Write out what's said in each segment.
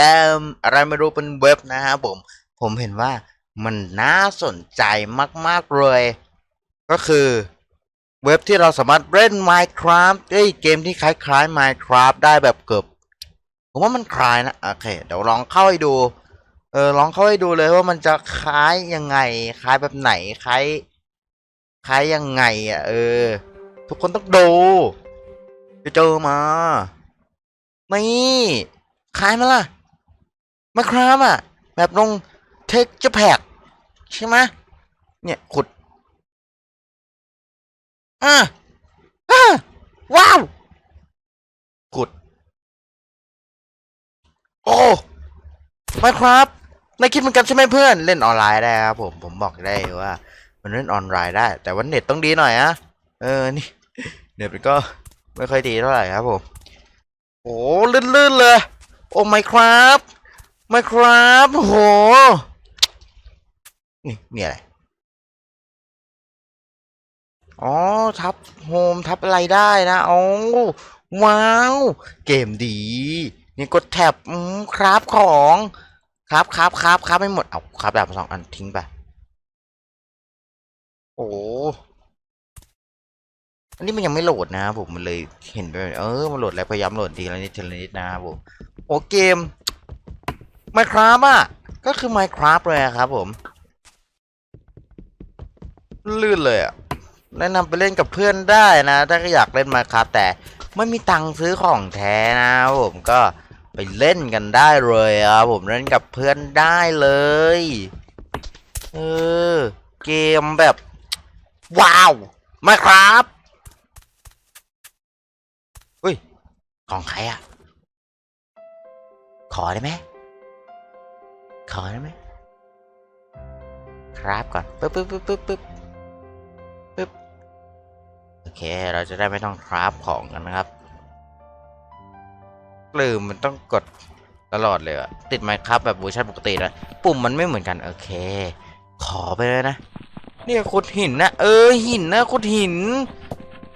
กมอะไรไม่รู้เป็นเว็บนะฮะผมผมเห็นว่ามันน่าสนใจมากๆเลย ก็คือเว็บที่เราสามารถเล่น Minecraft เอ้ยเกมที่คล้ายๆ Minecraft ได้แบบเกือบผมว่ามันคล้ายนะ โอเค เดี๋ยวลองเข้าให้ดู เออลองเข้าให้ดูเลยว่ามันจะคล้ายยังไง คล้ายแบบไหน คล้าย คล้ายยังไงอะ เออ ทุกคนต้องดูจะเจอมา นี่ คล้ายไหมล่ะ Minecraft อะ แบบลงเทคจะแพกใช่ไหมเนี่ยขุดอะอะว้าว ขุด โอ้ม่ครับนายคิดเหมือนกันใช่ไหมเพื่อนเล่นออนไลน์ได้ครับผมผมบอกได้ว่า มันเล่นออนไลน์ได้ แต่ว่าเน็ตต้องดีหน่อยอะเออนี่เน็ตมันก็ไม่ค่อยดีเท่าไหร่ครับผมโอ้ลื่นๆเลย โอ้ไม่ครับ ไม่ครับโห นี่นี่อะไร อ๋อ ทับโฮมทับอะไรได้นะโอ๋อว้าว เกมดี นี่กดแท็บอืมครับของ ครับครับครับครับไม่หมด เอาครับแบบสองอันทิ้งไป โอ้อันนี้มันยังไม่โหลดนะครับผมมันเลยเห็นไปเออมันโหลดแล้วพยายามโหลดทีละนิดทีละนิดนะครับผมโอ้เกม Minecraft อะ ก็คือ Minecraft เลยครับผม ลื่นเลยอะ แนะนำไปเล่นกับเพื่อนได้นะ ถ้าอยากเล่นมาครับแต่ไม่มีตังค์ซื้อของแท้นะผมก็ไปเล่นกันได้เลยครับผมเล่นกับเพื่อนได้เลย เออ เกมแบบ ว้าวมาครับอุ้ย ของใครอะขอได้ไหม ขอได้ไหมครับก่อนปึ๊บปึ๊บปึ๊บปึ๊บปึ๊บปึ๊บโอเค เราจะได้ไม่ต้องคราฟของกันนะครับลืมมันต้องกดตลอดเลยอะติดไมค์ครับแบบเวอร์ชันปกตินะปุ่มมันไม่เหมือนกัน โอเค ขอไปเลยนะ เนี่ยขุดหินนะ เออหินนะขุดหิน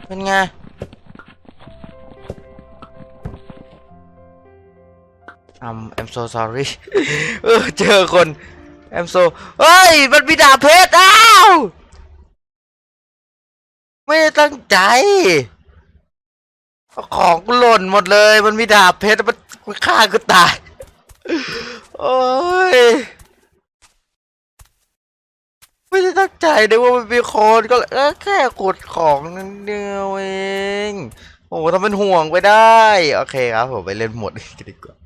เป็นไง อืม I'm so sorry เออเจอคน I'm so เฮ้ย มันมีดาบเพชรอ้าว ไม่ได้ตั้งใจ ของกูหล่นหมดเลย มันมีดาบเพชรมันมันฆ่ากูตาย โอ้ย ไม่ได้ตั้งใจเลยว่ามันมีคนก็เลยเออแค่กดของนั่นเดียวเอง โอ้โหทำเป็นห่วงไปได้ โอเคครับผมไปเล่นหมดกันดีกว่า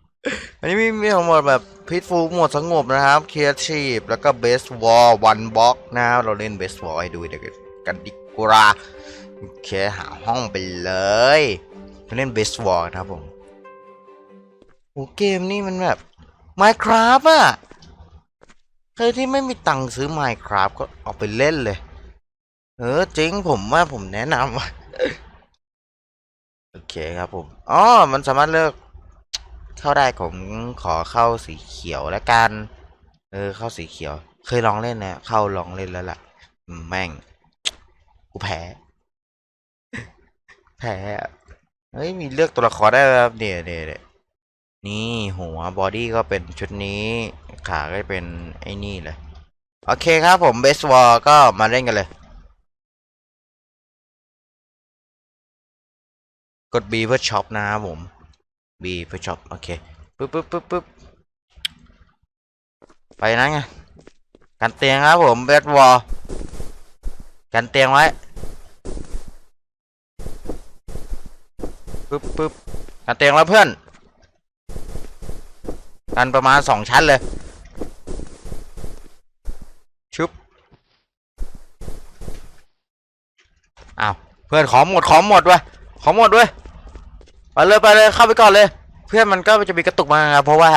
อันนี้มีมีทั้งหมดแบบพิทฟูหมดสงบนะครับเคลียร์ชีพแล้วก็เบสวอลวันบล็อกนะครับเราเล่นเบสวอลให้ดูเดี๋ยวกันดีกว่าโอเคหาห้องไปเลยเราเล่นเบสวอลนะครับผมโอ้เกมนี่มันแบบ Minecraft อะใครที่ไม่มีตังค์ซื้อ Minecraft ก็เอาไปเล่นเลย เออจริงผมว่าผมแนะนำโอเคครับผมอ๋อมันสามารถเลือก เข้าได้ผมขอเข้าสีเขียวแล้วกัน เออ เข้าสีเขียว เคยลองเล่นนะ เข้าลองเล่นแล้วล่ะ แม่ง กูแพ้ แพ้ เฮ้ย มีเลือกตัวละครได้แล้วครับเนี่ยเนี่ยเนี่ยนี่หัวบอดี้ก็เป็นชุดนี้ ขาก็เป็นไอ้นี่เลย โอเคครับผมเบสวอลก็มาเล่นกันเลย กด B เพื่อช็อปนะครับผม B เพื่อช็อปโอเคปึ๊บปึ๊บปึ๊บปึ๊บไปนะไงกันเตียงครับผมเบสวอลกันเตียงไว้ปึ๊บปึ๊บกันเตียงแล้วเพื่อนกันประมาณสองชั้นเลยชุบอ้าวเพื่อนขอหมดขอหมดว้ยขอหมดเว้ย ไปเลยไปเลยเข้าไปก่อนเลย เพื่อนมันก็จะมีกระตุกมาครับเพราะว่า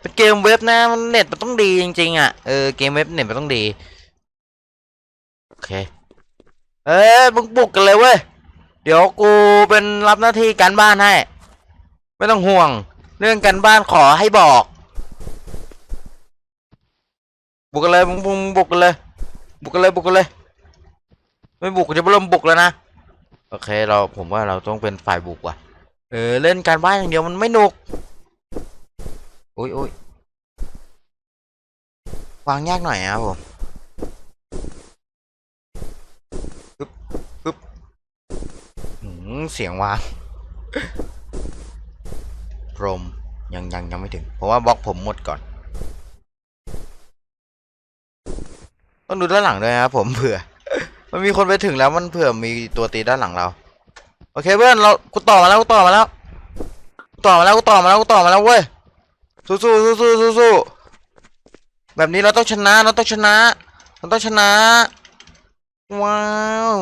เป็นเกมเว็บนะมันเน็ตมันต้องดีจริงๆอะเออเกมเว็บเน็ตมันต้องดีโอเคเอ้ยมึงบุกกันเลยเว้ยเดี๋ยวกูเป็นรับหน้าที่การบ้านให้ ไม่ต้องห่วง เรื่องการบ้านขอให้บอก บุกกันเลยมึงมึงบุกกันเลย บุกกันเลยบุกกันเลย ไม่บุกจะเริ่มบุกแล้วนะโอเคเราผมว่าเราต้องเป็นฝ่ายบุกว่ะ เออเล่นการบ้านอย่างเดียวมันไม่หนุกโอ้ยอุ้ยวางยากหน่อยนะครับผมปึ๊บปึ๊บหืมเสียงวางพรมยังยังยังไม่ถึง เพราะว่าบล็อกผมหมดก่อน ต้องดูด้านหลังด้วยครับผมเผื่อ มันมีคนไปถึงแล้วมันเผื่อมีตัวตีด้านหลังเรา โอเคเพื่อนเรากูต่อมาแล้วกูต่อมาแล้วกูต่อมาแล้วกูต่อมาแล้วกูต่อมาแล้วเว้ยสู้สู้สู้สู้สู้สู้แบบนี้เราต้องชนะเราต้องชนะเราต้องชนะว้าว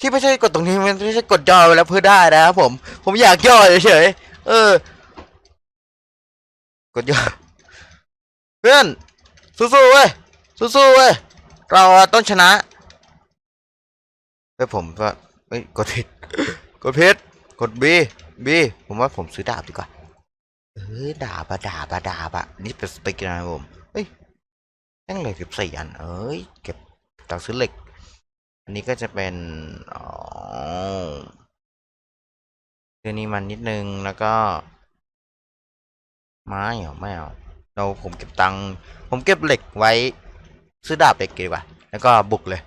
ที่ไม่ใช่กดตรงนี้มันไม่ใช่กดย่อไปแล้วเพื่อได้นะครับผมผมอยากย่อเฉยๆเออกดย่อเพื่อนสู้ๆเว้ยสู้ๆเว้ยเราต้องชนะเฮ้ยผมก็เฮ้ยกดผิด กดผิดกด B B ผมว่าผมซื้อดาบดีกว่าเออดาบอะดาบอะดาบอะนี่เป็นสเปกนะครับผมเฮ้ยแม่งเหล็กสิบสี่อัน เอ้ย เก็บตังค์ซื้อเหล็ก อันนี้ก็จะเป็นอ๋อเรื่อนี้มันนิดนึงแล้วก็ ไม้เหรอไม่เอาเราผมเก็บตังค์ผมเก็บเหล็กไว้ ซื้อดาบเหล็กดีกว่า แล้วก็บุกเลย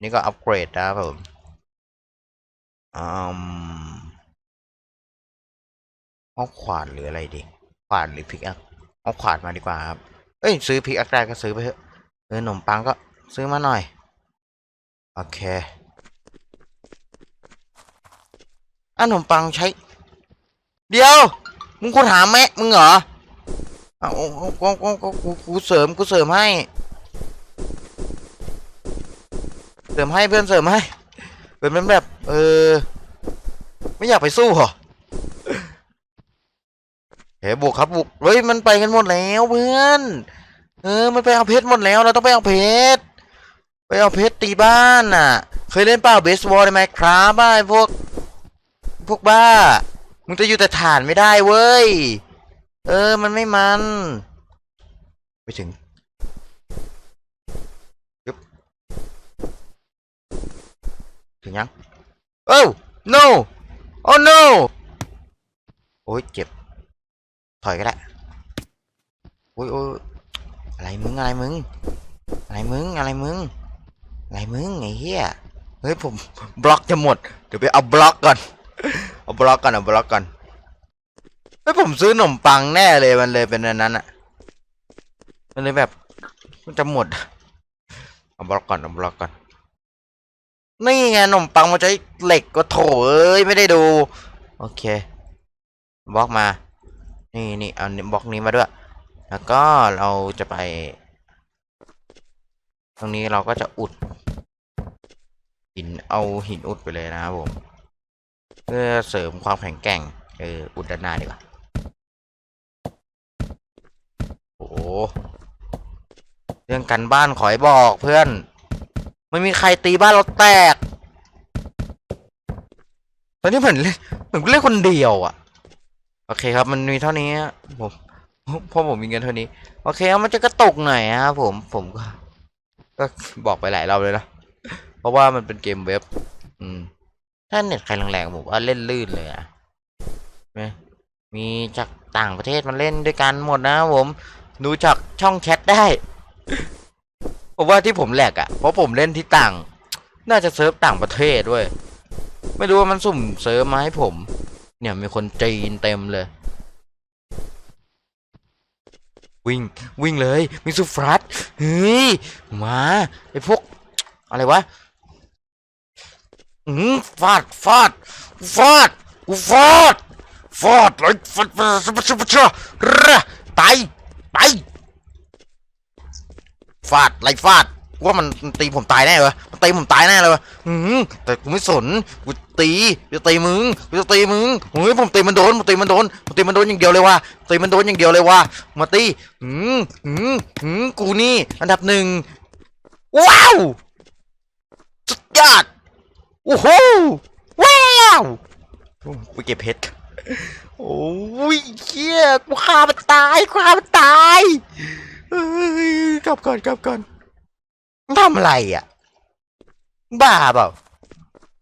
นี่ก็อัปเกรดนะครับผม อืมเอาขวานหรืออะไรดี ขวานหรือพิกอัพเอาขวานมาดีกว่าครับ เอ้ยซื้อพิกอัพได้ก็ซื้อไปเถอะเออขนมปังก็ซื้อมาหน่อย โอเคอันขนมปังใช้ เดี๋ยว มึงคนหาแม่มึงเหรอเอาเอาเอาเอาเอาเอากูกูเสริมกูเสริมให้ เสริมให้เพื่อนเสริมให้ เป็นเป็นแบบ เออ ไม่อยากไปสู้เหรอเฮ้บุกครับบุกเฮ้ยมันไปกันหมดแล้วเพื่อน เออ มันไปเอาเพชรหมดแล้ว เราต้องไปเอาเพชรไปเอาเพชรตีบ้านน่ะ เคยเล่นเปล่าเบสบอลในไหมครับบ้าไอ้พวก พวกบ้า มึงจะอยู่แต่ฐานไม่ได้เว้ย เออ มันไม่มัน ไปถึงยึบ ถึงยังโอ้ no โอ้ no โอ้ยเจ็บ ถอยก็ได้โอ้ยโอ้ยอะไรมึงอะไรมึง อะไรมึงอะไรมึง อะไรมึงไอ้เหี้ย เฮ้ยผมบล็อกจะหมด เดี๋ยวไปเอาบล็อกก่อน เอาบล็อกก่อนเอาบล็อกก่อนเฮ้ยผมซื้อขนมปังแน่เลยมันเลยเป็นอันนั้นอะมันเลยแบบมันจะหมดเอาบล็อกก่อนเอาบล็อกก่อน นี่ไงขนมปังมันใช้เหล็กก็โถเอ้ยไม่ได้ดู โอเคบล็อกมา นี่นี่เอาบล็อกนี้มาด้วย แล้วก็เราจะไป ตรงนี้เราก็จะอุด หินเอาหินอุดไปเลยนะครับผม เพื่อเสริมความแข็งแกร่งเอออุดด้านหน้าดีกว่าโอ้เรื่องกันบ้านขอให้บอกเพื่อน ไม่มีใครตีบ้านเราแตก ตอนนี้เหมือนเล่นเหมือนเล่นคนเดียวอะ่ะ โอเคครับ มันมีเท่านี้ผมเพราะผมมีเงินเท่านี้ โอเคเอามันจะกระตกหน่อยนะครับผมผมก็ ก็บอกไปหลายรอบเลยนะเพราะว่ามันเป็นเกมเว็บ อืม ถ้าเน็ตใครแรงๆผมว่าเล่นลื่นเลยอะมมีจากต่างประเทศมาเล่นด้วยกันหมดนะครับผม ดูจากช่องแชทได้ ผมว่าที่ผมแหลกอะเพราะผมเล่นที่ต่าง น่าจะเซิร์ฟต่างประเทศด้วย ไม่รู้ว่ามันสุ่มเซิร์ฟมาให้ผม เนี่ยมีคนจีนเต็มเลย วิ่งวิ่งเลยมีสุฟรัสเฮ้ยมาไอพวก อะไรวะอืมฟาดฟาดฟาดกูฟาดฟาดเลยฟาดฟาดฟาดฟาดฟาดระตายตาย ฟาดไล่ฟาดว่ามันตีผมตายแน่เลยวะมันตีผมตายแน่เลยวะอืมแต่กูไม่สนกูตีกูจะตีมึงกูจะตีมึงเฮ้ยผมตีมันโดนผมตีมันโดนผมตีมันโดนอย่างเดียวเลยว่ะตีมันโดนอย่างเดียวเลยว่ะมาตีอืมอืมอืมกูนี่ อันดับหนึ่งว้าวสุดยอดโอ้โหว้าวไปเก็บเพชรโอ้ยเชี่ยกูฆ่ามันตายฆ่ามันตาย กลับก่อนกลับก่อนทำอะไรอะ บ้าเปล่า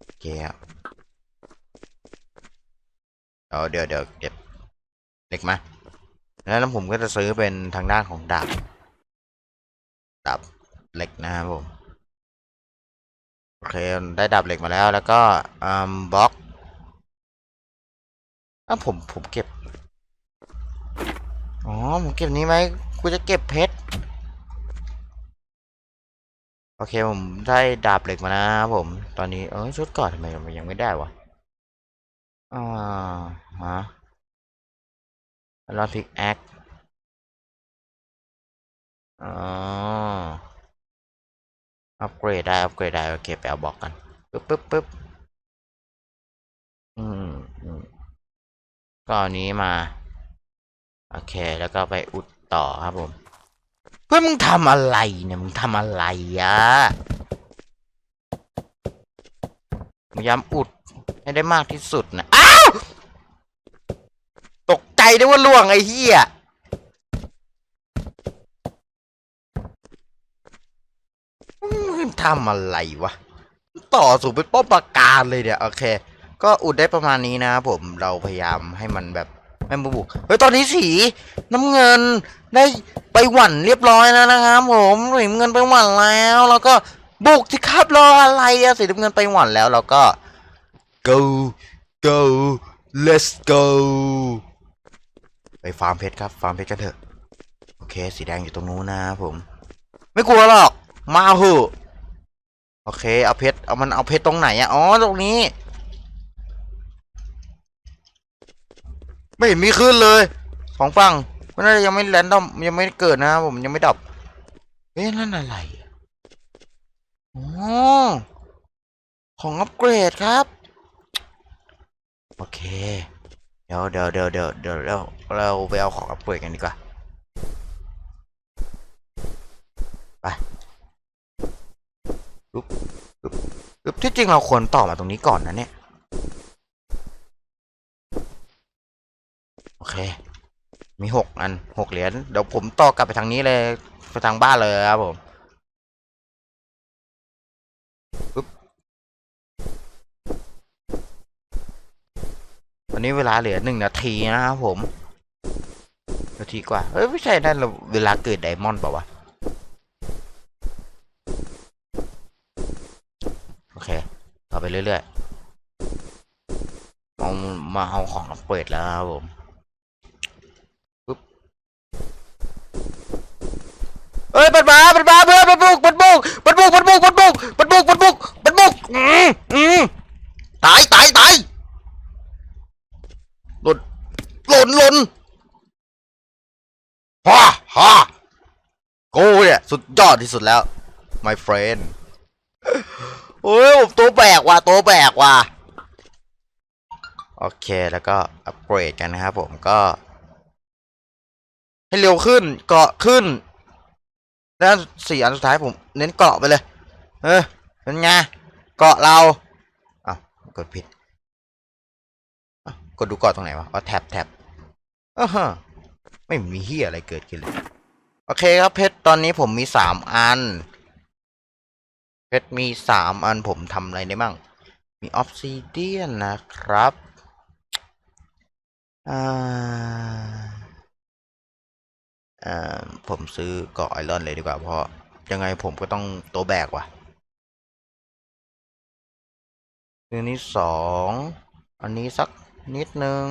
โอเคครับเอาเดี๋ยวเดี๋ยวเก็บเหล็กมาแล้วผมก็จะซื้อเป็นทางด้านของดาบดาบเหล็กนะครับผมโอเคได้ดาบเหล็กมาแล้ว แล้วก็อืมบล็อกอ้าผมผมเก็บอ๋อผมเก็บนี้ไหม กูจะเก็บเพชร โอเคผมได้ดาบเหล็กมานะครับผม ตอนนี้เออชุดก่อนทำไมมันยังไม่ได้วะ อ่าฮะแล้วพิกแอคอ๋ออัปเกรดได้ อัปเกรดได้ โอเคไปเอาบอกกันปึ๊บปึ๊บปึ๊บอืมอืมก็อันนี้มา โอเค แล้วก็ไปอุด ต่อครับผมเพื่อนมึงทำอะไรเนี่ยมึงทำอะไรอะพยายามอุดให้ได้มากที่สุดนะอ้าวตกใจด้วยว่าล่วงไอ้เหี้ยทำอะไรวะ ต่อสู่เป็นป้อมปราการเลยเนี่ย โอเค ก็อุดได้ประมาณนี้นะครับผมเราพยายามให้มันแบบ ไม่มาบุกเฮ้ยตอนนี้สีน้ำเงินได้ไปหวั่นเรียบร้อยแล้วนะครับผมสีน้ำเงินไปหวั่นแล้ว แล้วก็บุกที่ครับรออะไรอะสีน้ำเงินไปหวั่นแล้วเราก็ go go let's go ไปฟาร์มเพชรครับฟาร์มเพชรกันเถอะโอเค สีแดงอยู่ตรงนู้นนะครับผม ไม่กลัวหรอกมาเหอะโอเค เอาเพชรเอามันเอาเพชรตรงไหนอะอ๋อตรงนี้ ไม่เห็นมีขึ้นเลยสองฝั่งมันน่าจะยังไม่แรนดอมยังไม่เกิดนะผมยังไม่ดับเอ๊ะนั่นอะไรอะอ๋อของอัปเกรดครับ โอเค เดี๋ยวเดี๋ยวเดี๋ยวเดี๋ยวเดี๋ยวเราเราไปเอาของอัปเกรดกันดีกว่าไปปึ๊บปึ๊บปึ๊บที่จริงเราควรต่อมาตรงนี้ก่อนนะเนี่ย โอเค มีหกอันหกเหรียญเดี๋ยวผมต่อกลับไปทางนี้เลยไปทางบ้านเลยครับผมปึ๊บวันนี้เวลาเหลือหนึ่งนาทีนะครับผมนาทีกว่าเอ้ยไม่ใช่นั่นเราเวลาเกิดไดมอนด์เปล่าวะโอเคต่อไปเรื่อยๆเอามาเอาของอัปเกรดแล้วครับผม ปึ๊บ เอ้ยปัด มาปัดมาเพื่อนปัดบุกปัดบุกปัดบุกปัดบุกปัดบุกปัดบุกปัดบุกปัดบุกอืมอืมตายตายตายหล่นหล่นหล่นฮ่าฮ่ากูเนี่ยสุดยอดที่สุดแล้ว my friend โอ้ยผมตัวแบกว่ะตัวแบกว่ะโอเคแล้วก็อัปเกรดกันนะครับผมก็ ให้เร็วขึ้นเกาะขึ้น แล้วสี่อันสุดท้ายผมเน้นเกาะไปเลย เออเป็นไงเกาะเราอ้าวกดผิดกดดูเกาะตรงไหนวะอ๋อแท็บแท็บอ้ฮะไม่มีเฮียอะไรเกิดขึ้นเลย โอเคครับเพชรตอนนี้ผมมีสามอัน เพชรมีสามอันผมทำอะไรได้บ้าง มีออฟซิเดียนนะครับ อ่า ผมซื้อเกาะไอรอนเลยดีกว่าเพราะยังไงผมก็ต้องโตวแบกว่ะอันนี้สองอันนี้สักนิดนึง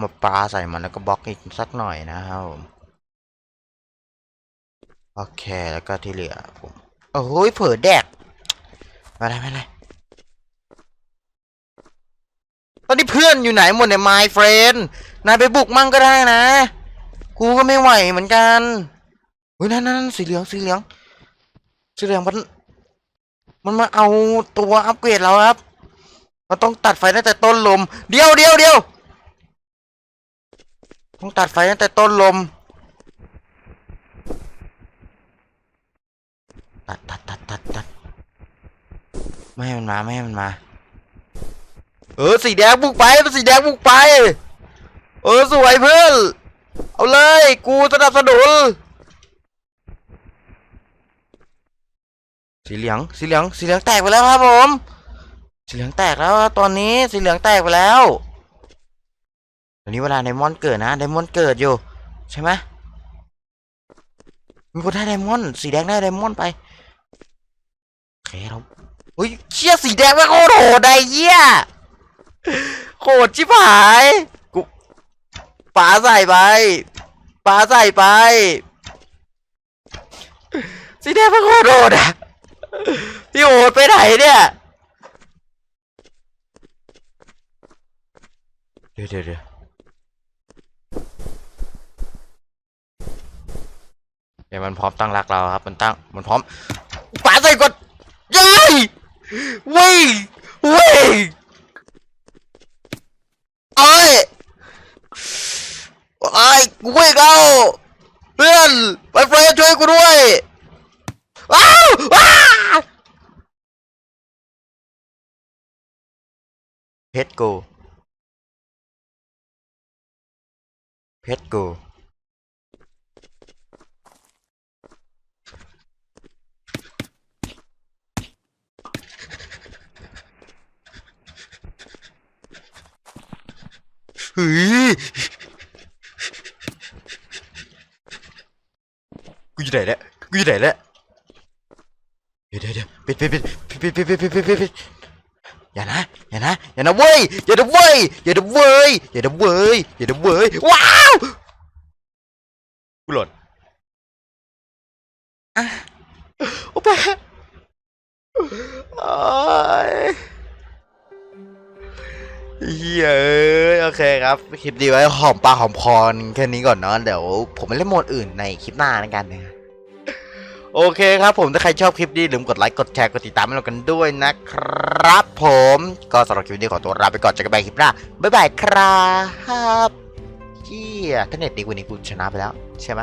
มาปลาใส่มันแล้วก็บล็อกอีกสักหน่อยนะครับผมโอเคแล้วก็ที่เหลือผมโอ้โหเผลอแดกมาได้ไม่ได้ตอนนี้เพื่อนอยู่ไหนหมดเนี่ย my friend นายไปบุกมั่งก็ได้นะ กูก็ไม่ไหวเหมือนกันเฮ้ยนั่นนั่นสีเหลืองสีเหลืองสีเหลืองมันมันมาเอาตัวอัปเกรดเราครับเราต้องตัดไฟตั้งแต่ต้นลม เดียวเดียวเดียวต้องตัดไฟตั้งแต่ต้นลม ตัดตัดตัดตัดตัดไม่ให้มันมาไม่ให้มันมา เออสีแดงบุกไปสีแดงบุกไป เออสวยเพื่อน เอาเลย กูสนับสนุนสีเหลืองสีเหลืองสีเหลืองแตกไปแล้วครับผม สีเหลืองแตกแล้วตอนนี้สีเหลืองแตกไปแล้วตอนนี้เวลาไดมอนด์เกิดนะไดมอนด์เกิดอยู่ ใช่ไหมมีคนได้ไดมอนด์สีแดงได้ไดมอนด์ไปโอเคเราเฮ้ยเชี่ยสีแดงไม่โคตรโหดไอ้เหี้ยโหดชิบหาย ปาใส่ไปปาใส่ไป สีแดงไม่งโคตรโหดอะพี่โหดไปไหนเนี่ยเดี๋ยวเดี๋ยวเดี๋ยวเดี๋ยวมันพร้อมตั้งรักเราครับ มันตั้ง มันพร้อมป่าใส่กดยัยวิ่งวิ่งเอ้ยไอ้ยกูวิ่งเอาเพื่อนไปเฟรนช่วยกูด้วยว้าวว้าวเพชรกู เพชรกูเฮ้ยกูอยู่ไหนแล้วกูอ อย่านะเว้ยอย่านะเว้ยอย่านะเว้ยอย่านะเว้ยอย่านะเว้ยว้าวกูหล่นอะโอ้แปะโอ้ยเฮ้ยเอ้ยโอเคครับ คลิปดีไว้หอมปากหอมคอแค่นี้ก่อนเนาะเดี๋ยวผมไปเล่นโหมดอื่นในคลิปหน้าแล้วกันนะ โอเคครับผมถ้าใครชอบคลิปนี้ลืมกดไลค์กดแชร์กดติดตามให้เรากันด้วยนะครับ ผมก็สำหรับคลิปนี้ขอตัวลาไปก่อนเจอกันใหม่คลิปหน้าบ๊ายบายครับเจี๊ยถ้าเน็ตดีกว่านี้กูชนะไปแล้วใช่ไหม